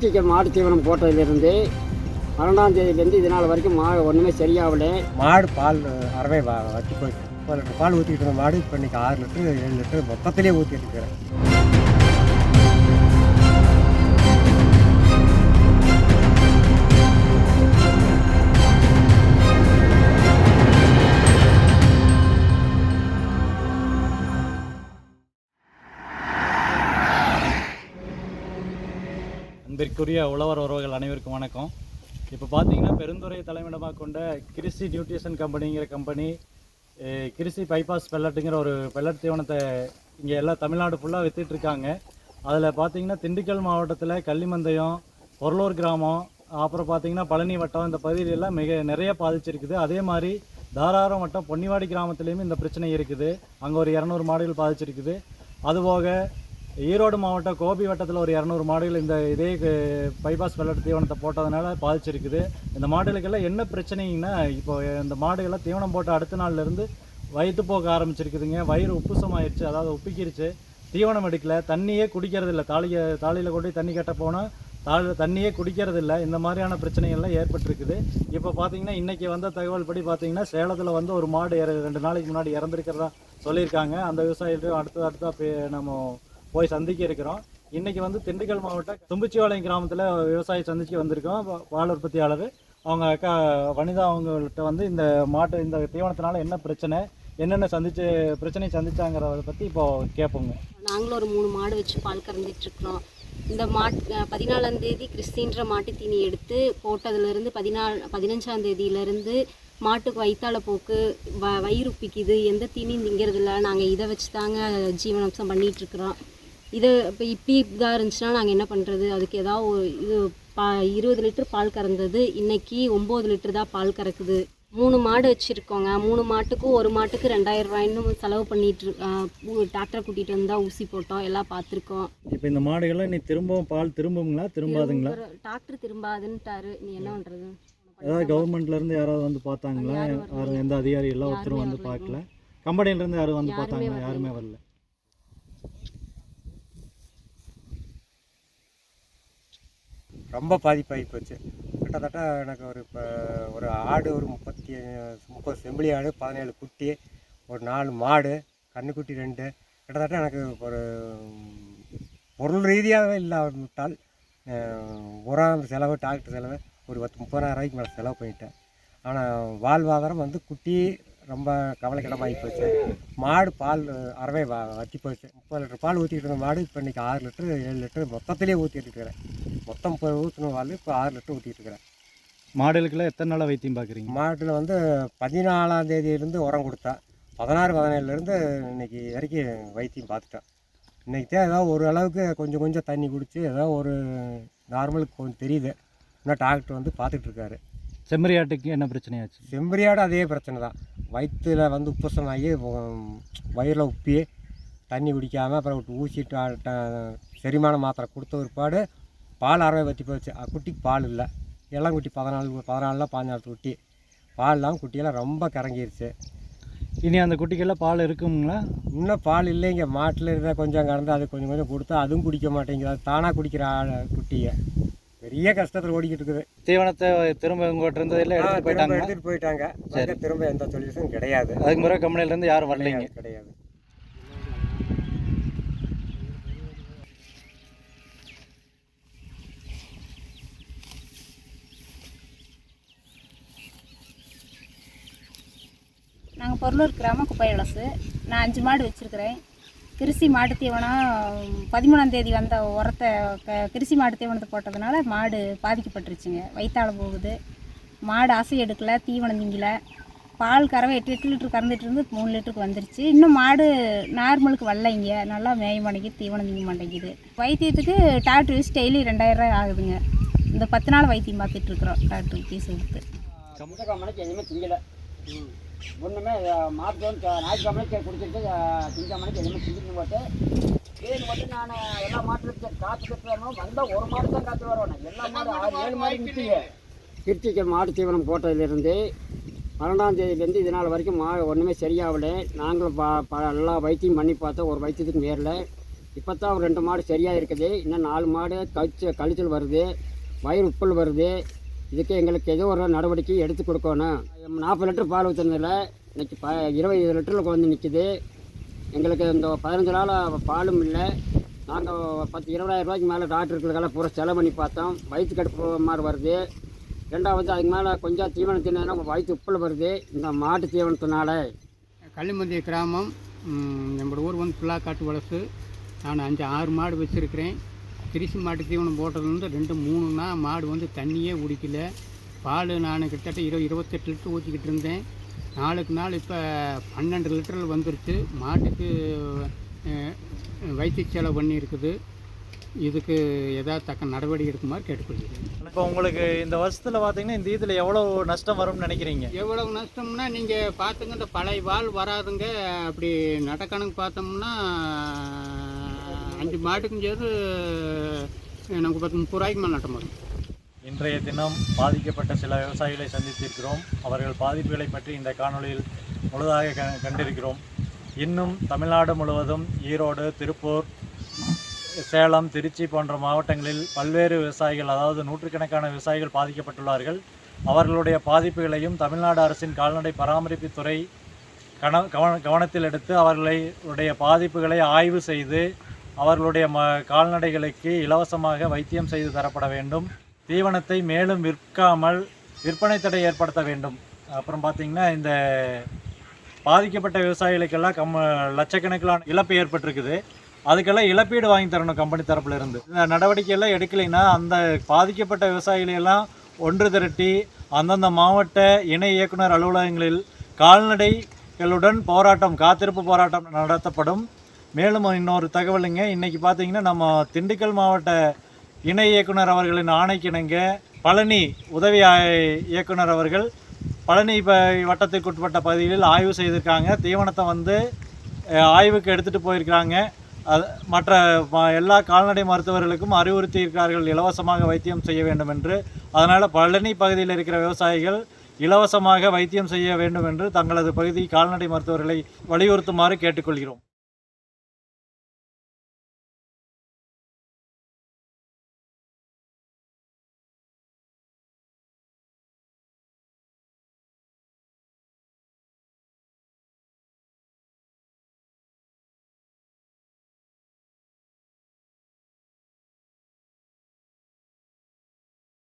கிருத்திகை மாடு தீவனம் போட்டதிலிருந்து பன்னெண்டாம் தேதியிலேருந்து இது நாள் வரைக்கும் மா ஒன்றுமே சரியாகல மாடு பால் அறவே வ போயிட்டு முப்பது லிட்டர் பால் ஊற்றிட்டு இருந்த மாடு இப்போ இன்றைக்கி ஆறு லிட்டரு ஏழு லிட்டரு மொத்தத்திலே ஊற்றிட்டு இருக்கிறேன். அன்பிற்குரிய உழவர் உறவுகள் அனைவருக்கும் வணக்கம். இப்போ பார்த்தீங்கன்னா பெருந்துறை தலைமையிடமாக கொண்ட கிருஷி நியூட்ரிஷன் கம்பெனிங்கிற கம்பெனி அஹ், கிருஷி பைபாஸ் பெல்லட்டுங்கிற ஒரு பெல்லட் தீவனத்தை இங்கே எல்லாம் தமிழ்நாடு ஃபுல்லாக விற்றுட்ருக்காங்க அதில் பார்த்தீங்கன்னா திண்டுக்கல் மாவட்டத்தில் கள்ளிமந்தயம் பொருளூர் கிராமம் அப்புறம் பார்த்தீங்கன்னா பழனி வட்டம் இந்த பகுதியிலெல்லாம் மிக நிறைய பாதிச்சிருக்குது. அதே மாதிரி தாராரம் வட்டம் பொன்னிவாடி கிராமத்துலேயுமே இந்த பிரச்சனை இருக்குது. அங்கே ஒரு இரநூறு மாடுகள் பாதிச்சிருக்குது. அதுபோக ஈரோடு மாவட்டம் கோபி வட்டத்தில் ஒரு இரநூறு மாடுகள் இந்த இதே பைபாஸ் வெள்ளட்டு தீவனத்தை போட்டதுனால பாதிச்சிருக்குது. இந்த மாடுகளுக்கெல்லாம் என்ன பிரச்சனைங்கன்னா இப்போ இந்த மாடுகள்லாம் தீவனம் போட்ட அடுத்த நாள்லேருந்து வயிற்று போக ஆரம்பிச்சிருக்குதுங்க. வயிறு உப்புசமாயிருச்சு அதாவது உப்பிக்கிருச்சு. தீவனம் எடுக்கல தண்ணியே குடிக்கிறது இல்லை தாலியை தாலியில் கொண்டு தண்ணி கட்ட போனால் தாழ தண்ணியே குடிக்கிறது இல்லை இந்த மாதிரியான பிரச்சனைகள்லாம் ஏற்பட்டிருக்குது. இப்போ பார்த்தீங்கன்னா இன்றைக்கி வந்த தகவல் படி பார்த்தீங்கன்னா சேலத்தில் வந்து ஒரு மாடு இற ரெண்டு நாளைக்கு முன்னாடி இறந்துருக்கிறதா சொல்லியிருக்காங்க. அந்த விவசாயிகிட்ட அடுத்த அடுத்த பே- நம்ம போய் சந்திக்க இருக்கிறோம். இன்றைக்கி வந்து திண்டுக்கல் மாவட்டம் தும்புச்சிவாளையம் கிராமத்தில் விவசாயி சந்திச்சு வந்திருக்கோம். பால் உற்பத்தியாளர். அவங்க அக்கா வனிதா அவங்கள்ட்ட வந்து இந்த மாட்டு இந்த தீவனத்தினால என்ன பிரச்சனை என்னென்ன சந்திச்சு பிரச்சனையை சந்திச்சாங்கிறத பற்றி இப்போது கேட்போங்க நாங்களும் ஒரு மூணு மாடு வச்சு பால் கறந்துட்டு இருக்கிறோம். இந்த மாட் பதினாலாந்தேதி கிறிஸ்டின்ற மாட்டு தீனி எடுத்து போட்டதுலேருந்து பதினாலு பதினஞ்சாந்தேதியிலேருந்து மாட்டுக்கு வயிற்றால போக்கு வ வயிறு பிக்குது எந்த தீனியும் திங்கிறதில்ல. நாங்கள் இதை வச்சு தாங்க ஜீவனம்சம் பண்ணிகிட்ருக்குறோம் இது இப்போ இப்படி இதாக இருந்துச்சுன்னா நாங்கள் என்ன பண்ணுறது அதுக்கு ஏதாவது ஒரு இது பா இருபது லிட்டர் பால் கறந்தது. இன்னைக்கு ஒம்பது லிட்டர் தான் பால் கறக்குது. மூணு மாடு வச்சுருக்கோங்க. மூணு மாட்டுக்கும் ஒரு மாட்டுக்கு ரெண்டாயிரம் ரூபாய்ன்னு செலவு பண்ணிட்டு டாக்டரை கூட்டிகிட்டு வந்து தான் ஊசி போட்டோம். எல்லாம் பார்த்துருக்கோம் இப்போ இந்த மாடுகள்லாம் நீ திரும்பவும் பால் திரும்புங்களா? திரும்பாதுங்களா? டாக்டர் திரும்பாதுன்ட்டாரு. நீ என்ன பண்ணுறது ஏதாவது கவர்மெண்ட்ல இருந்து யாராவது வந்து பார்த்தாங்களா யாரும் எந்த அதிகாரி எல்லாம் ஒருத்தரும் வந்து. பார்க்கல கம்பெனில இருந்து யாரும் வந்து பார்த்தாங்களா. யாருமே வரல. ரொம்ப பாதிப்பாகி போச்சு. கிட்டத்தட்ட எனக்கு ஒரு இப்போ ஒரு ஆடு ஒரு முப்பத்தி முப்பது செம்பிளி ஆடு பதினேழு குட்டி ஒரு நாலு மாடு கன்றுக்குட்டி ரெண்டு. கிட்டத்தட்ட எனக்கு ஒரு பொருள் ரீதியாகவே இல்லாவிட்டால் உரம் செலவு டாக்டர் செலவு ஒரு பத்து முப்பதாயிரம் ரூபாய்க்கு மேலே செலவு பண்ணிட்டேன். ஆனால் வாழ்வாதாரம் வந்து குட்டி ரொம்ப கவலைக்கிடமாகி போச்சு. மாடு பால் அறவே வ வற்றி போச்சு. முப்பது லிட்டர் பால் ஊற்றிட்டு இருந்த மாடு இப்போ இன்றைக்கி ஆறு லிட்டரு ஏழு லிட்டரு மொத்தத்திலே ஊற்றிட்டு இருக்கிறேன். மொத்தம் இப்போ ஊற்றின பால் இப்போ ஆறு லிட்டர் ஊற்றிட்டு இருக்கிறேன் மாடுகளுக்கெல்லாம் எத்தனை நாளாக வைத்தியம் பார்க்குறீங்க? மாட்டில் வந்து பதினாலாம் தேதியிலேருந்து உரம் கொடுத்தேன் பதினாறு பதினேழுலேருந்து இன்னைக்கு வரைக்கும் வைத்தியம் பார்த்துட்டேன் இன்றைக்கி தான் ஏதோ ஒரு அளவுக்கு கொஞ்சம் கொஞ்சம் தண்ணி குடிச்சு ஏதோ ஒரு நார்மலுக்கு கொஞ்சம் தெரியுது. இன்னும் டாக்டர் வந்து பார்த்துட்டு இருக்காரு செம்மறியாட்டுக்கு என்ன பிரச்சனையாச்சு செம்பரியாடு அதே பிரச்சனை தான். வயிற்றுல வந்து உப்பசமாகி வயிறில் உப்பி தண்ணி குடிக்காமல் அப்புறம் ஊசி டா- டா- செரிமான மாத்திரை கொடுத்த பிற்பாடு பால் அறவை வற்றி போச்சு. குட்டிக்கு பால் இல்லை. இளங்குட்டி பதினாலு பதினாலுல பதினாலு குட்டி. பால் இல்லாமல் குட்டியெல்லாம் ரொம்ப கறங்கிருச்சு இனி அந்த குட்டிக்கெல்லாம் பால் இருக்குங்களா இன்னும் பால் இல்லைங்க. மாட்டில் இருந்தால் கொஞ்சம் கறந்து அது கொஞ்சம் கொஞ்சம் கொடுத்தா அதுவும் குடிக்க மாட்டேங்குது. அது தானாக குடிக்கிற ஆள் குட்டியை. பெரிய கஷ்டத்தில் ஓடிக்கிட்டு இருக்குது. தீவனத்தை திரும்ப உங்கள்கிட்ட இருந்து எல்லாம் திரும்ப போயிட்டாங்க. எடுத்துகிட்டு போயிட்டாங்க திரும்ப எந்த சொல்யூஷனும் கிடையாது. அதுக்கு பிறகு கம்பெனில இருந்து யாரும் வரலைங்க. கிடையாது, நாங்கள் பொருளூர் கிராமம் குப்பை இலசு நான் அஞ்சு மாடு வச்சுருக்கிறேன். கிருஷி மாட்டு தீவனம் பதிமூணாம் தேதி வந்த உரத்தை க கிருஷி மாட்டு தீவனத்தை போட்டதுனால மாடு பாதிக்கப்பட்டுருச்சுங்க. வயிற்றால போகுது. மாடு அசை எடுக்கலை தீவனம் திங்கலை பால் கறவை எட்டு எட்டு லிட்டர் கறந்துட்டு இருந்து மூணு லிட்டருக்கு வந்துருச்சு. இன்னும் மாடு நார்மலுக்கு வரலைங்க. நல்லா மேய மாட்டேங்குது தீவனம் திங்க மாட்டேங்குது. வைத்தியத்துக்கு டாக்டர் வச்சு டெய்லி ரெண்டாயிரம் ரூபாய் ஆகுதுங்க. இந்த பத்து நாள் வைத்தியம் பார்த்துட்ருக்குறோம் டாக்டர் ஃபீஸ் கொடுத்து திங்கலை. ஒன்றுமே மாட்டு ஞாயிற்றுக்கிழமைக்கு குடிச்சிட்டு திங்கக்கிழமைக்கு எதுவுமே திங்கிட்டு போட்டு ஏழு மட்டும் நான் எல்லா மாட்டுக்கு காத்துக்கிட்டு வரணும். வந்தால் ஒரு மாடு தான் காத்து வரணும் எல்லா மாடு ஆறு ஏழு மாடு நிற்கிங்க கிருத்திகை மாடு தீவனம் போட்டதிலிருந்து பன்னெண்டாம் தேதியிலேருந்து இது நாள் வரைக்கும் மா ஒன்றுமே சரியாகல. நாங்களும் பா ப எல்லா வைத்தியம் பண்ணி பார்த்தோம். ஒரு வைத்தியத்துக்கு மேரில் இப்போ தான் ஒரு ரெண்டு மாடு சரியாக இருக்குது இன்னும் நாலு மாடு கழிச்சு கழிச்சல் வருது. வயிறு உப்பல் வருது. இதுக்கு எங்களுக்கு ஏதோ ஒரு நடவடிக்கை எடுத்து கொடுக்கணும். நாற்பது லிட்டர் பால் ஊற்றுனதில் இன்றைக்கி ப இருபது லிட்டரில் வந்து நிற்கிது எங்களுக்கு இந்த பதினஞ்சு நாள் பாலும் இல்லை. நாங்கள் பத்து இருபதாயிரம் ரூபாய்க்கு மேலே டாக்டர்களுக்கெல்லாம் பூரா செலவு பண்ணி பார்த்தோம். வயிற்று கடுப்பு மாதிரி வருது. ரெண்டாவது அதுக்கு மேலே கொஞ்சம் தீவனம் தின்னா வயிற்று உப்பில் வருது. இந்த மாட்டு தீவனத்தினால. கள்ளிமந்தி கிராமம் நம்மளோட ஊர் வந்து பிள்ளாக்காட்டு வளசு நான் அஞ்சு ஆறு மாடு வச்சுருக்கிறேன். திருச்சி மாட்டு தீவனம் போட்டதுலேருந்து ரெண்டு மூணுனா மாடு வந்து தண்ணியே குடிக்கல. பால் நான் கிட்டத்தட்ட இருபது இருபத்தெட்டு லிட்டர் ஊற்றிக்கிட்டு இருந்தேன். நாளுக்கு நாள் இப்போ பன்னெண்டு லிட்டரில் வந்துருச்சு. மாட்டுக்கு வைத்திய செலவு பண்ணியிருக்குது. இதுக்கு ஏதாவது தக்க நடவடிக்கை எடுக்குமாறு கேட்டுக்கொள்கிறேன். இப்போ உங்களுக்கு இந்த வருஷத்தில் பார்த்தீங்கன்னா இந்த இதில் எவ்வளோ நஷ்டம் வரும்னு நினைக்கிறீங்க? எவ்வளவு நஷ்டம்னா நீங்கள் பார்த்துங்க இந்த பழைய வால் வராதுங்க. அப்படி நடக்கணக்கு பார்த்தோம்னா அஞ்சு மாட்டுக்கும் சேர்த்து நமக்கு பத்து முப்பது ரூபாய்க்கு மேலே நட்டம் வரும். இன்றைய தினம் பாதிக்கப்பட்ட சில விவசாயிகளை சந்தித்திருக்கிறோம். அவர்கள் பாதிப்புகளை பற்றி இந்த காணொளியில் முழுதாக க கண்டிருக்கிறோம். இன்னும் தமிழ்நாடு முழுவதும் ஈரோடு திருப்பூர் சேலம் திருச்சி போன்ற மாவட்டங்களில் பல்வேறு விவசாயிகள் அதாவது நூற்றுக்கணக்கான விவசாயிகள் பாதிக்கப்பட்டுள்ளார்கள். அவர்களுடைய பாதிப்புகளையும் தமிழ்நாடு அரசின் கால்நடை பராமரிப்புத்துறை கன கவன கவனத்தில் எடுத்து அவர்களுடைய பாதிப்புகளை ஆய்வு செய்து அவர்களுடைய ம கால்நடைகளுக்கு இலவசமாக வைத்தியம் செய்து தரப்பட வேண்டும். தீவனத்தை மேலும் விற்காமல் விற்பனை தடை ஏற்படுத்த வேண்டும். அப்புறம் பார்த்திங்கன்னா இந்த பாதிக்கப்பட்ட விவசாயிகளுக்கெல்லாம் கம் லட்சக்கணக்கிலான இழப்பு ஏற்பட்டிருக்குது. அதுக்கெல்லாம் இழப்பீடு வாங்கி தரணும் கம்பெனி தரப்புல இருந்து. இந்த நடவடிக்கையெல்லாம் எடுக்கலைன்னா அந்த பாதிக்கப்பட்ட விவசாயிகளையெல்லாம் ஒன்று திரட்டி அந்தந்த மாவட்ட இணை இயக்குனர் அலுவலகங்களில் கால்நடைகளுடன் போராட்டம் காத்திருப்பு போராட்டம் நடத்தப்படும். மேலும் இன்னொரு தகவலுங்க. இன்றைக்கி பார்த்தீங்கன்னா நம்ம திண்டுக்கல் மாவட்ட இணை இயக்குனர் அவர்களின் ஆணைக்கிணங்க பழனி உதவி இயக்குனர் அவர்கள் பழனி இப்போ வட்டத்திற்குட்பட்ட பகுதிகளில் ஆய்வு செய்திருக்காங்க. தீவனத்தை வந்து ஆய்வுக்கு எடுத்துகிட்டு போயிருக்காங்க அது மற்ற எல்லா கால்நடை மருத்துவர்களுக்கும் அறிவுறுத்தியிருக்கிறார்கள். இலவசமாக வைத்தியம் செய்ய வேண்டும் என்று அதனால் பழனி பகுதியில் இருக்கிற விவசாயிகள் இலவசமாக வைத்தியம் செய்ய வேண்டும் என்று தங்களது பகுதி கால்நடை மருத்துவர்களை வலியுறுத்துமாறு கேட்டுக்கொள்கிறோம்.